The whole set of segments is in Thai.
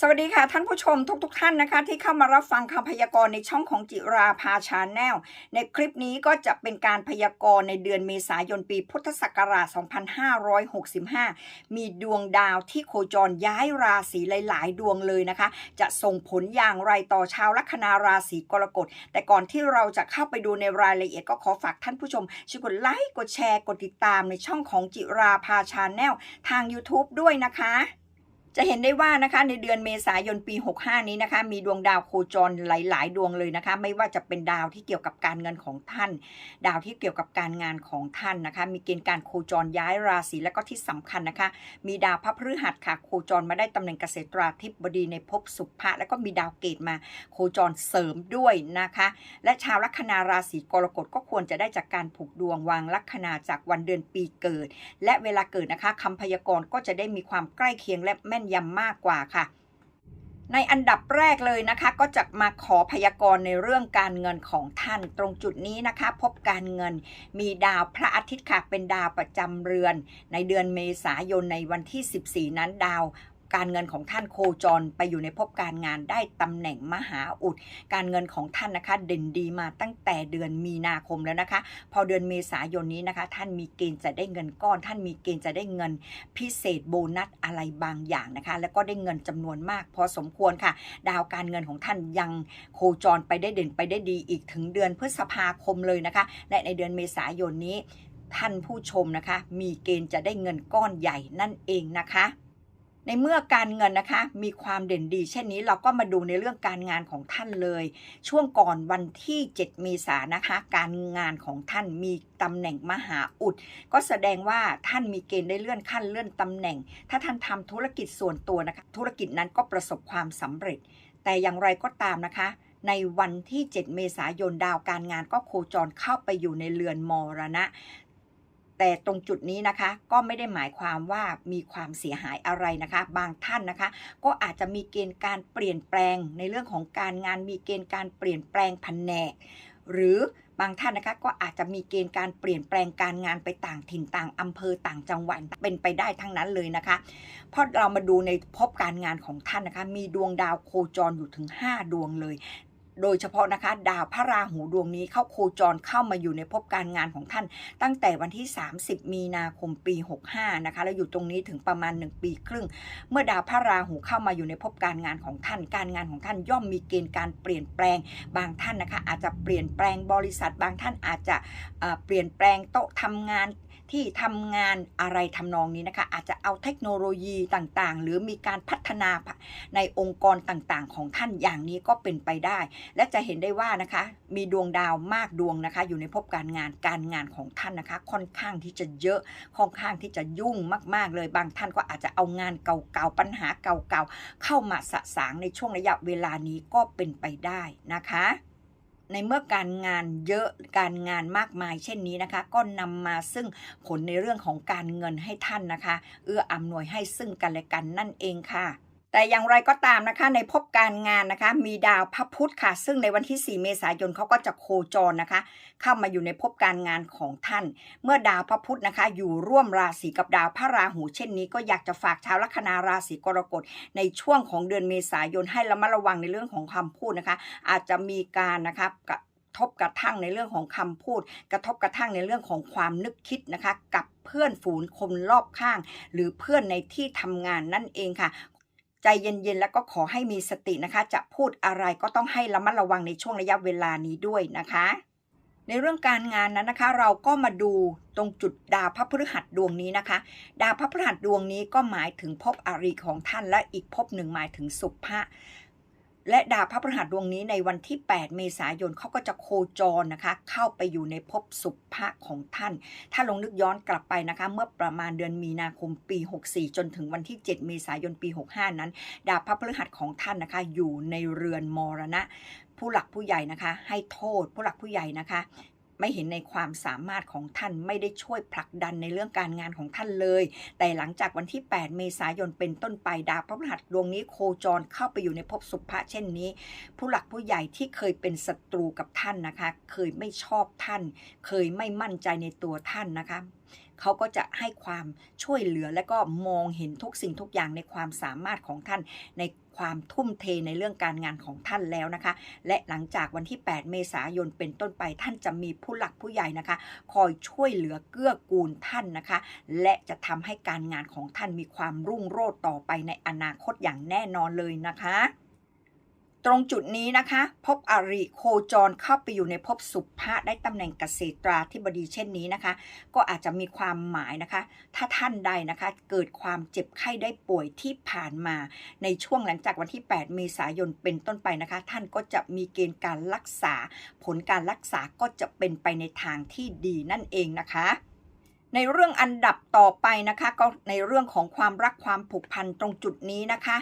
สวัสดีค่ะท่านผู้ชมทุกๆทท่านนะคะ ที่เข้ามารับฟังคำพยากรณ์ในช่องของจิราภาชาแนลในคลิปนี้ก็จะเป็นการพยากรณ์ในเดือนเมษายนปีพุทธศักราช 2565 มีดวงดาวที่โคจรย้ายราศีหลาย ๆ ดวงเลยนะคะ จะส่งผลอย่างไรต่อชาวลัคนาราศีกรกฎแต่ก่อนที่เราจะเข้าไปดูในรายละเอียดก็ขอฝากท่านผู้ชมช่วยกดไลค์กดแชร์กดติดตามในช่องของจิราภาชาแนลทาง YouTube ด้วยนะคะ จะเห็นได้ว่านะคะในเดือนเมษายนปี 65 นี้นะคะมีดวงดาวโคจรหลาย ๆ ดวงเลยนะคะ ไม่ว่าจะเป็นดาวที่เกี่ยวกับการเงินของท่าน ดาวที่เกี่ยวกับการงานของท่านนะคะ มีเกณฑ์การโคจรย้ายราศีและก็ที่สำคัญนะคะ มีดาวพระพฤหัสค่ะโคจรมาได้ตำแหน่งเกษตราธิบดีในภพสุภะแล้วก็มีดาวเกตมาโคจรเสริมด้วยนะคะ และชาวลัคนาราศีกรกฎก็ควรจะได้จากการผูกดวงวางลัคนาจากวันเดือนปีเกิด และเวลาเกิดนะคะคำพยากรณ์ก็จะได้มีความใกล้เคียงและแม่นยำมากกว่าค่ะ ในอันดับแรกเลยนะคะ ก็จะมาขอพยากรณ์ในเรื่องการเงินของท่าน ตรงจุดนี้นะคะ พบการเงินมีดาวพระอาทิตย์ค่ะเป็นดาวประจำเรือน ในเดือนเมษายนในวันที่ 14 นั้นดาว การเงินของท่านโคจรไปอยู่ในภพการงานได้ตำแหน่งมหาอุด การเงินของท่านนะคะ เด่นดีมาตั้งแต่เดือนมีนาคมแล้วนะคะ พอเดือนเมษายนนี้นะคะ ท่านมีเกณฑ์จะได้เงินก้อน ท่านมีเกณฑ์จะได้เงินพิเศษโบนัสอะไรบางอย่างนะคะ แล้วก็ได้เงินจำนวนมาก พอสมควรค่ะ ดาวการเงินของท่านยังโคจรไปได้เด่นไปได้ดีอีกถึงเดือนพฤษภาคมเลยนะคะ และในเดือนเมษายนนี้ ท่านผู้ชมนะคะ มีเกณฑ์จะได้เงินก้อนใหญ่นั่นเองนะคะ ในเมื่อการเงินนะคะมีความเด่นดี เช่นนี้เราก็มาดูในเรื่องการงานของท่านเลย ช่วงก่อนวันที่ 7 เมษายนนะคะ การงานของท่านมีตำแหน่งมหาอุด ก็แสดงว่าท่านมีเกณฑ์ได้เลื่อนขั้นเลื่อนตำแหน่ง ถ้าท่านทำธุรกิจส่วนตัวนะคะ ธุรกิจนั้นก็ประสบความสำเร็จ แต่อย่างไรก็ตามนะคะในวันที่ 7 เมษายนดาวการงานก็โคจรเข้าไปอยู่ในเรือนมรณะ แต่ตรงจุดนี้นะคะก็ไม่ได้หมายความว่ามีความเสียหายอะไรนะคะ บางท่านนะคะ ก็อาจจะมีเกณฑ์การเปลี่ยนแปลงในเรื่องของการงานมีเกณฑ์การเปลี่ยนแปลงแผนก หรือบางท่านนะคะก็อาจจะมีเกณฑ์การเปลี่ยนแปลงการงานไปต่างถิ่นต่างอำเภอต่างจังหวัดเป็นไปได้ทั้งนั้นเลยนะคะเพราะเรามาดูในภพการงานของท่านนะคะ มีดวงดาวโคจรอยู่ถึง 5 ดวงเลย โดยเฉพาะนะคะดาวพระราหูดวงนี้เข้าโคจรเข้ามาอยู่ในภพการงานของท่าน ตั้งแต่วันที่ 30 มีนาคมปี 65 นะคะแล้วอยู่ตรงนี้ถึงประมาณ 1 ปีครึ่ง เมื่อดาวพระราหูเข้ามาอยู่ในภพการงานของท่าน การงานของท่านย่อมมีเกณฑ์การเปลี่ยนแปลงบางท่านนะคะอาจจะเปลี่ยนแปลงบริษัทบางท่านอาจจะเอ่อเปลี่ยนแปลงโต๊ะทำงาน ที่ทำงานอะไรทำนองนี้นะคะ อาจจะเอาเทคโนโลยีต่างๆ หรือมีการพัฒนาในองค์กรต่างๆ ของท่านอย่างนี้ก็เป็นไปได้ และจะเห็นได้ว่านะคะ มีดวงดาวมากดวงนะคะ อยู่ในภพการงานการงานของท่านนะคะ ค่อนข้างที่จะเยอะค่อนข้างที่จะยุ่งมาก ๆ เลยบางท่านก็อาจจะเอางานเก่าๆปัญหาเก่าๆเข้ามาสะสางในช่วงระยะเวลานี้ก็เป็นไปได้นะคะ ในเมื่อการงานเยอะการงานมากมายเช่นนี้นะคะ ก็นำมาซึ่งผลในเรื่องของการเงินให้ท่านนะคะ เอื้ออำนวยให้ซึ่งกันและกันนั่นเองค่ะ แต่อย่างไรก็ตามนะคะในภพการงานนะคะ มีดาวพระพุธค่ะ ซึ่งในวันที่ 4 เมษายนเขาก็จะโคจรนะคะ เข้ามาอยู่ในภพการงานของท่าน เมื่อดาวพระพุธนะคะ อยู่ร่วมราศีกับดาวพระราหูเช่นนี้ก็อยากจะฝากชาวลัคนาราศีกรกฎในช่วงของเดือนเมษายนให้ระมัดระวังในเรื่องของคำพูดนะคะ อาจจะมีการนะคะกระทบกระทั่งในเรื่องของคำพูด กระทบกระทั่งในเรื่องของความนึกคิดนะคะ กับเพื่อนฝูงคนรอบข้าง หรือเพื่อนในที่ทำงานนั่นเองค่ะ ใจเย็นๆ แล้วก็ขอให้มีสตินะคะ จะพูดอะไรก็ต้องให้ระมัดระวังในช่วงระยะเวลานี้ด้วยนะคะ ในเรื่องการงานนั้นนะคะ เราก็มาดูตรงจุดดาวพระพฤหัสดวงนี้นะคะ ดาวพระพฤหัสดวงนี้ก็หมายถึงภพอริของท่านและอีกภพหนึ่งหมายถึงสุภะ และดาวพระพฤหัสดวงนี้ในวันที่ 8 เมษายนเขาก็จะโคจรนะคะ เข้าไปอยู่ในภพสุภะของท่าน ถ้าลองนึกย้อนกลับไปนะคะ เมื่อประมาณเดือนมีนาคมปี 64 จนถึงวันที่ 7 เมษายนปี 65 นั้น ดาวพระพฤหัสของท่านนะคะ อยู่ในเรือนมรณะ ผู้หลักผู้ใหญ่นะคะ ให้โทษผู้หลักผู้ใหญ่นะคะ ไม่เห็นในความสามารถของท่านไม่ได้ช่วยผลักดันในเรื่องการงานของท่านเลย แต่หลังจากวันที่ 8 เมษายนเป็นต้นไปดาวพระพฤหัสดวงนี้โคจรเข้าไปอยู่ในภพสุภะเช่นนี้ ผู้หลักผู้ใหญ่ที่เคยเป็นศัตรูกับท่านนะคะ เคยไม่ชอบท่าน เคยไม่มั่นใจในตัวท่านนะคะเขาก็จะให้ความช่วยเหลือและก็มองเห็นทุกสิ่งทุกอย่างในความสามารถของท่านใน ความทุ่มเทในเรื่องการงานของท่านแล้วนะคะ และหลังจากวันที่ 8 เมษายนเป็นต้นไปท่านจะมีผู้หลักผู้ใหญ่นะคะ คอยช่วยเหลือเกื้อกูลท่านนะคะ และจะทำให้การงานของท่านมีความรุ่งโรจน์ต่อไปในอนาคตอย่างแน่นอนเลยนะคะ ตรงจุดนี้นะคะพบอริโคจรเข้าไปอยู่ในภพสุภะได้ตำแหน่งเกษตราธิบดีเช่นนี้นะคะ ก็อาจจะมีความหมายนะคะ ถ้าท่านใดนะคะเกิดความเจ็บไข้ได้ป่วยที่ผ่านมา ในช่วงหลังจากวันที่ 8 เมษายนเป็นต้นไปนะคะ ท่านก็จะมีเกณฑ์การรักษา ผลการรักษาก็จะเป็นไปในทางที่ดีนั่นเองนะคะในเรื่องอันดับต่อไปนะคะ ก็ในเรื่องของความรักความผูกพันตรงจุดนี้นะคะ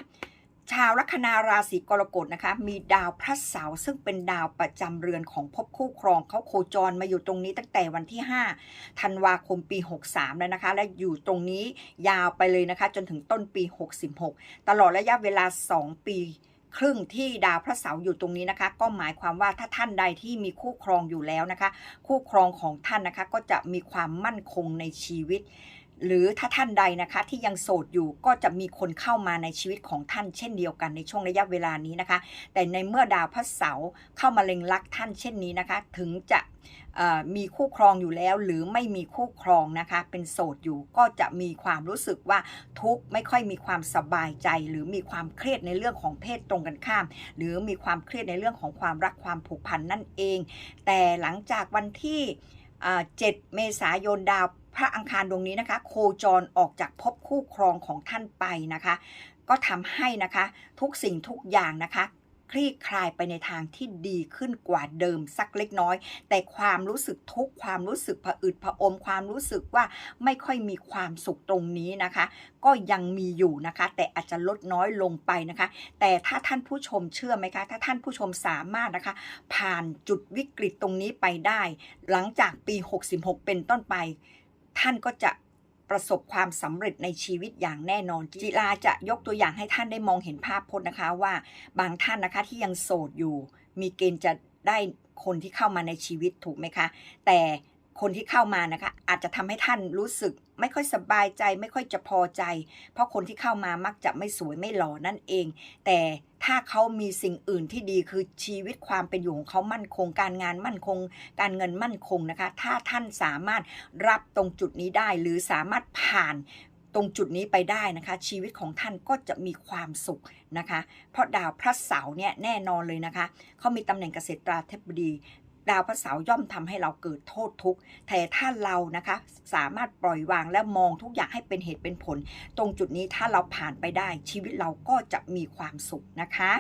ชาวลัคนาราศีกรกฎนะคะ มีดาวพระเสาร์ซึ่งเป็นดาวประจำเรือนของภพคู่ครองเขาโคจรมาอยู่ตรงนี้ตั้งแต่วันที่ 5 ธันวาคมปี 63 แล้วนะคะ และอยู่ตรงนี้ยาวไปเลยนะคะ จนถึงต้นปี 66 ตลอดระยะเวลา 2 ปีครึ่งที่ดาวพระเสาร์อยู่ตรงนี้นะคะ ก็หมายความว่าถ้าท่านใดที่มีคู่ครองอยู่แล้วนะคะ คู่ครองของท่านนะคะก็จะมีความมั่นคงในชีวิต หรือถ้าท่านใดนะคะที่ยังโสดอยู่ก็จะมีคนเข้ามาในชีวิตของท่านเช่นเดียวกันในช่วงระยะเวลานี้นะคะ แต่ในเมื่อดาวพระเสาร์เข้ามาเล็งลักท่านเช่นนี้นะคะ ถึงจะมีคู่ครองอยู่แล้วหรือไม่มีคู่ครองนะคะ เป็นโสดอยู่ก็จะมีความรู้สึกว่าทุกข์ไม่ค่อยมีความสบายใจ หรือมีความเครียดในเรื่องของเพศตรงกันข้าม หรือมีความเครียดในเรื่องของความรักความผูกพันนั่นเอง แต่หลังจากวันที่ 7 เมษายนดาว พระอังคารดวงนี้นะคะ โคจรออกจากภพคู่ครองของท่านไปนะคะ ก็ทำให้นะคะทุกสิ่งทุกอย่างนะคะคลี่คลายไปในทางที่ดีขึ้นกว่าเดิมสักเล็กน้อย แต่ความรู้สึกทุกความรู้สึกผะอืดผะอมความรู้สึกว่าไม่ค่อยมีความสุขตรงนี้นะคะ ก็ยังมีอยู่นะคะ แต่อาจจะลดน้อยลงไปนะคะ แต่ถ้าท่านผู้ชมเชื่อไหมคะ ถ้าท่านผู้ชมสามารถนะคะ ผ่านจุดวิกฤตตรงนี้ไปได้ หลังจากปี 66 เป็นต้นไป ท่านก็จะประสบความสำเร็จในชีวิตอย่างแน่นอน จิลาจะยกตัวอย่างให้ท่านได้มองเห็นภาพพจน์นะคะว่าบางท่านนะคะที่ยังโสดอยู่ มีเกณฑ์จะได้คนที่เข้ามาในชีวิตถูกไหมคะ แต่ คนที่เข้ามานะคะ อาจจะทำให้ท่านรู้สึกไม่ค่อยสบายใจ ไม่ค่อยจะพอใจ เพราะคนที่เข้ามามักจะไม่สวยไม่หล่อนั่นเอง แต่ถ้าเขามีสิ่งอื่นที่ดีคือชีวิตความเป็นอยู่ของเขามั่นคง การงานมั่นคง การเงินมั่นคงนะคะ ถ้าท่านสามารถรับตรงจุดนี้ได้ หรือสามารถผ่านตรงจุดนี้ไปได้นะคะ ชีวิตของท่านก็จะมีความสุขนะคะ เพราะดาวพระเสาร์เนี่ยแน่นอนเลยนะคะเขามีตำแหน่งเกษตราธิบดี ดาวพระเสาร์ย่อมทำให้เราเกิดโทษทุกข์แต่ถ้าเรานะคะสามารถปล่อยวางและมองทุกอย่างให้เป็นเหตุเป็นผล ตรงจุดนี้ถ้าเราผ่านไปได้ชีวิตเราก็จะมีความสุขนะคะ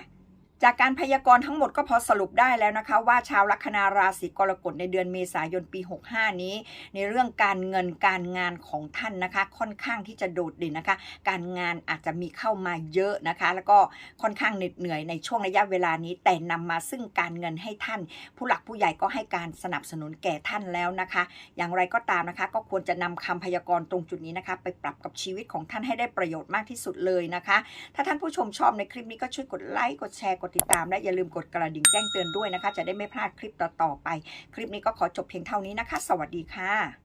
จากการพยากรณ์ทั้งหมดก็พอสรุปได้แล้วนะคะว่าชาวลัคนาราศีกรกฎในเดือนเมษายนปี 65 นี้ ในเรื่องการเงินการงานของท่านนะคะ ค่อนข้างที่จะโดดเด่นนะคะ การงานอาจจะมีเข้ามาเยอะนะคะ แล้วก็ค่อนข้างเหน็ดเหนื่อยในช่วงระยะเวลานี้ แต่นำมาซึ่งการเงินให้ท่าน ผู้หลักผู้ใหญ่ก็ให้การสนับสนุนแก่ท่านแล้วนะคะ อย่างไรก็ตามนะคะ ก็ควรจะนำคำพยากรณ์ตรงจุดนี้นะคะ ไปปรับกับชีวิตของท่านให้ได้ประโยชน์มากที่สุดเลยนะคะ ถ้าท่านผู้ชมชอบในคลิปนี้ก็ช่วยกดไลค์กดแชร์กดติดตามและอย่าลืมกดกระดิ่งแจ้งเตือนด้วยนะคะ จะได้ไม่พลาดคลิปต่อๆไป คลิปนี้ก็ขอจบเพียงเท่านี้นะคะ สวัสดีค่ะ